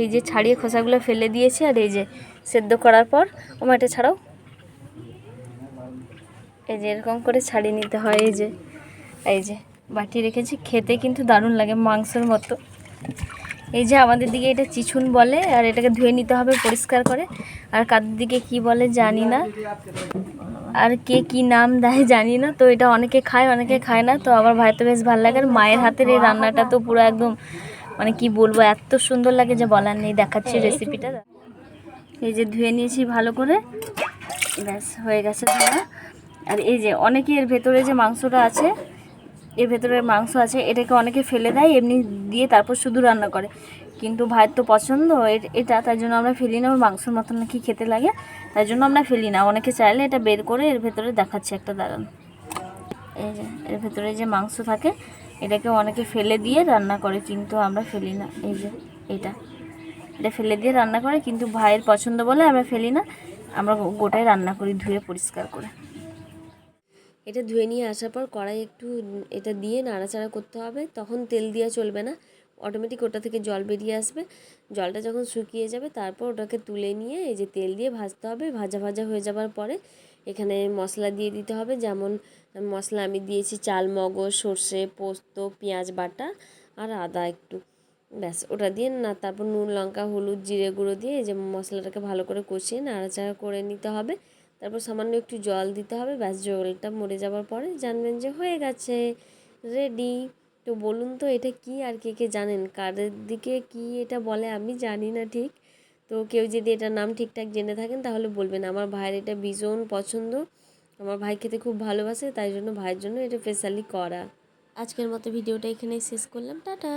এই যে ছাড়িয়ে খোসাগুলো ফেলে দিয়েছি আর এই যে সেদ্ধ করার পর মাঠে ছাড়াও এই যে এরকম করে ছাড়িয়ে নিতে হয়, এই যে এই যে বাটি রেখেছি। খেতে কিন্তু দারুণ লাগে মাংসের মতো। এই যে আমাদের দিকে এটা চিছুন বলে আর এটাকে ধুয়ে নিতে হবে পরিষ্কার করে। আর কাদের দিকে কি বলে জানি না। আর কে কি নাম দেয় জানি না। তো এটা অনেকে খায় অনেকে খায় না। তো আমার ভাই তো বেশ ভালো লাগে। আর মায়ের হাতের এই রান্নাটা তো পুরো একদম মানে কি বলব, এত সুন্দর লাগে যে বলার নেই, দেখাচ্ছি রেসিপিটা এই যে ধুয়ে নিয়েছি ভালো করে। ব্যাস, হয়ে গেছে ধোয়া। আর এই যে, অনেকে এর ভেতরে যে মাংসটা আছে, এর ভেতরে মাংস আছে, এটাকে অনেকে ফেলে দেয়, এমনি দিয়ে তারপর শুধু রান্না করে। কিন্তু ভাইয়ের তো পছন্দ এটা, তাই জন্য আমরা ফেলি না, ওর মাংসের মতন নাকি খেতে লাগে। তাই জন্য আমরা ফেলি না। অনেকে চাইলে এটা বের করে এর ভেতরে দেখাচ্ছে একটা দাঁড়ান এই যে, এর ভেতরে যে মাংস থাকে এটাকে অনেকে ফেলে দিয়ে রান্না করে, কিন্তু আমরা ফেলি না। এই যে এটা। এটা ফেলে দিয়ে রান্না করে, কিন্তু ভাইয়ের পছন্দ বলে আমরা ফেলি না। আমরা গোটাই রান্না করি ধুয়ে পরিষ্কার করে। এটা ধুয়ে নিয়ে আসার পর কড়াই একটু এটা দিয়ে নাড়াচাড়া করতে হবে। তখন তেল দেওয়া চলবে না। অটোমেটিক ওটা থেকে জল বেরিয়ে আসবে। জলটা যখন শুকিয়ে যাবে, তারপর ওটাকে তুলে নিয়ে এই যে তেল দিয়ে ভাজতে হবে। ভাজা ভাজা হয়ে যাবার পরে এখানে মশলা দিয়ে দিতে হবে। যেমন, মশলা আমি দিয়েছি চাল, মগজ, সর্ষে, পোস্ত, পেঁয়াজ, বাটা আর আদা একটু। ব্যাস, ওটা দিয়ে না, তারপর নুন, লঙ্কা, হলুদ, জিরে গুঁড়ো দিয়ে যে মশলাটাকে ভালো করে কষিয়ে নাড়াচাড়া করে নিতে হবে। তারপর সামান্য একটু জল দিতে হবে। ব্যাস, জলটা মরে যাওয়ার পরে জানবেন যে হয়ে গেছে। রেডি। তো বলুন তো এটা কি আর কে কে জানেন? কাদের দিকে কি এটা বলে আমি জানি না ঠিক। তো কেউ যদি এটার নাম ঠিকঠাক জেনে থাকেন, তাহলে বলবেন। আমার ভাইয়ের এটা ভীষণ পছন্দ। আমার ভাই খেতে খুব ভালোবাসে, তাই জন্য ভাইয়ের জন্য এটা স্পেশালি করা। আজকের মতো ভিডিওটা এখানেই শেষ করলাম। টাটা!